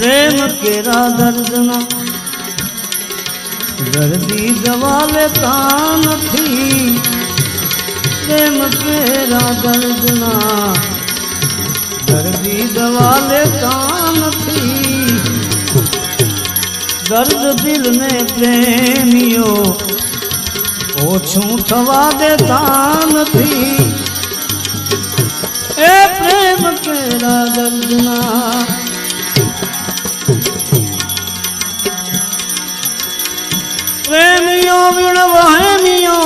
પ્રેમ કેરા દર્દના? દર્દી દવા લેતા નથી. પ્રેમ કેરા દર્દના? દર્દી દવા લેતા નથી. દર્દ દિલને પ્રેમીઓ ઓછું થવા દેતા નથી. એ પ્રેમ કેરા દર્દના? વિણ વહેમીઓ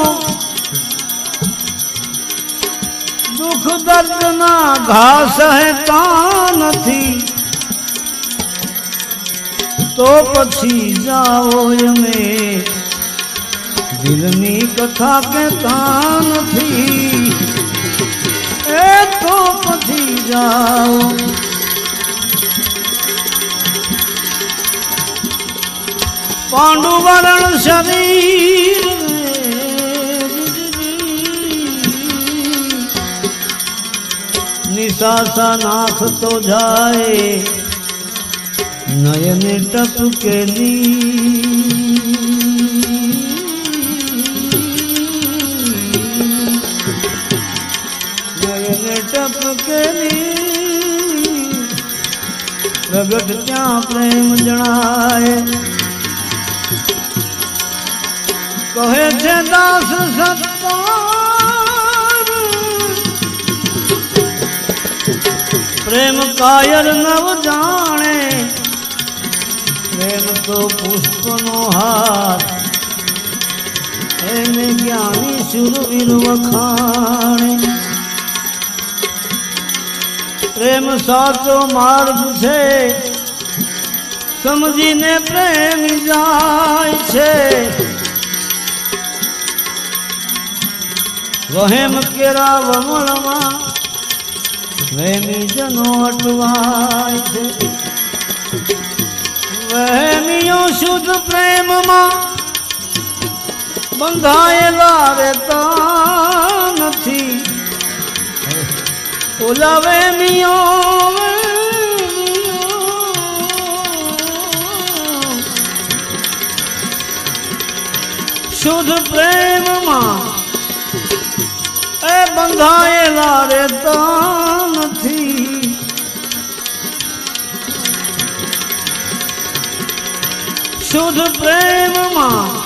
દુઃખ દર્દના ઘા સહેતા નથી. તો પછી જાઓ અમે દિલની કથા કહેતા નથી. એ તો પછી જાઓ. પાંડુવરણ શરીર. નિશાસા નાખતો જાય નયને ટપકેલી. પ્રગટ ત્યાં પ્રેમ જણાય. કહે છે દાસ સત્તાર પ્રેમ કાયર નવ જાણે. પ્રેમ તો પુષ્પનો હાર. એને જ્ઞાની શુરવીર વખાણે. પ્રેમ સાચો માર્ગ છે. સમજીને પ્રેમ જાય છે. વહેમ કેરા વમળમાં વહેમી જનો અટવાય છે. વહેમીઓ શુદ્ધ પ્રેમમાં બંધાયેલા રહેતા નથી. ઓલા વહેમીઓ. શુદ્ધ પ્રેમમાં એ રેતા નથી. શુદ્ધ પ્રેમમાં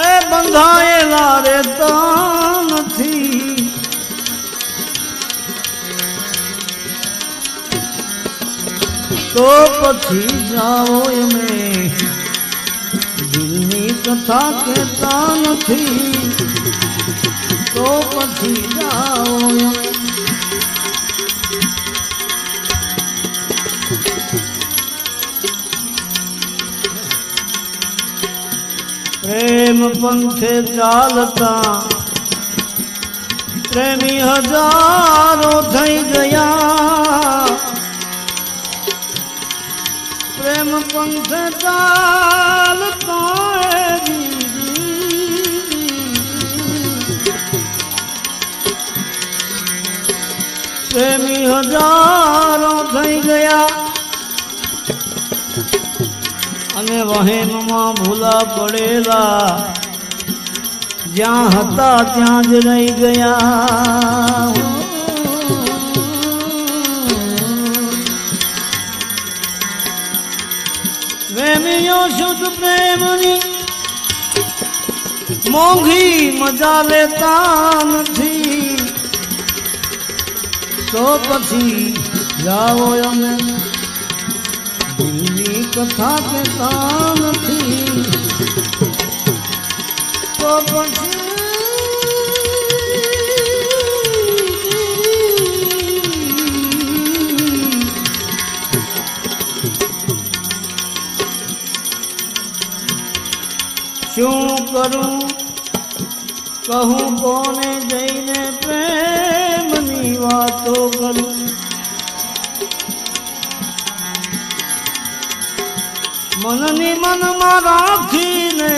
એ બંધાયેલા રેતા નથી. તો પછી જાઓ એમે. દિલની કથા કહેતા નથી. પછી જાઓ. પ્રેમ પંથે ચાલતા પ્રેમી હજારો થઈ ગયા. પ્રેમ પંથે ચાલતા પ્રેમી હજારો થઈ ગયા. અને વહેમમાં ભૂલા પડેલા. જ્યાં હતા ત્યાં જ રહી ગયા. પ્રેમીઓ શુદ્ધ પ્રેમની મોંઘી મજા લેતા નથી. તો પછી જાઓ અમે. દિલની કથા કહેતા નથી. તો પછી શું કરું? કહું કોને જઈને પ્રેમની વાતો મનની મનમાં રાખીને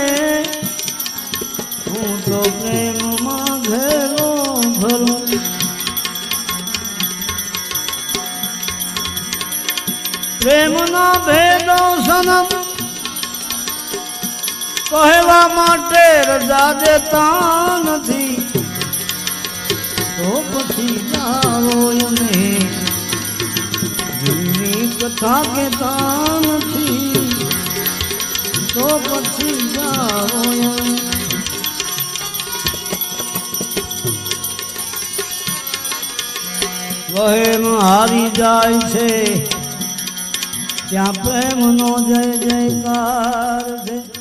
હું તો પ્રેમમાં ઘેરો ભરું. પ્રેમનો ભેદો સનમ કહેવા માટે રજા દેતા નથી. તો પછી જાઓ અને દિલની કથા કેતા નથી, તો પછી જાઓ વહેમ હારી જાય છે, ત્યાં પ્રેમનો જય જયકાર છે.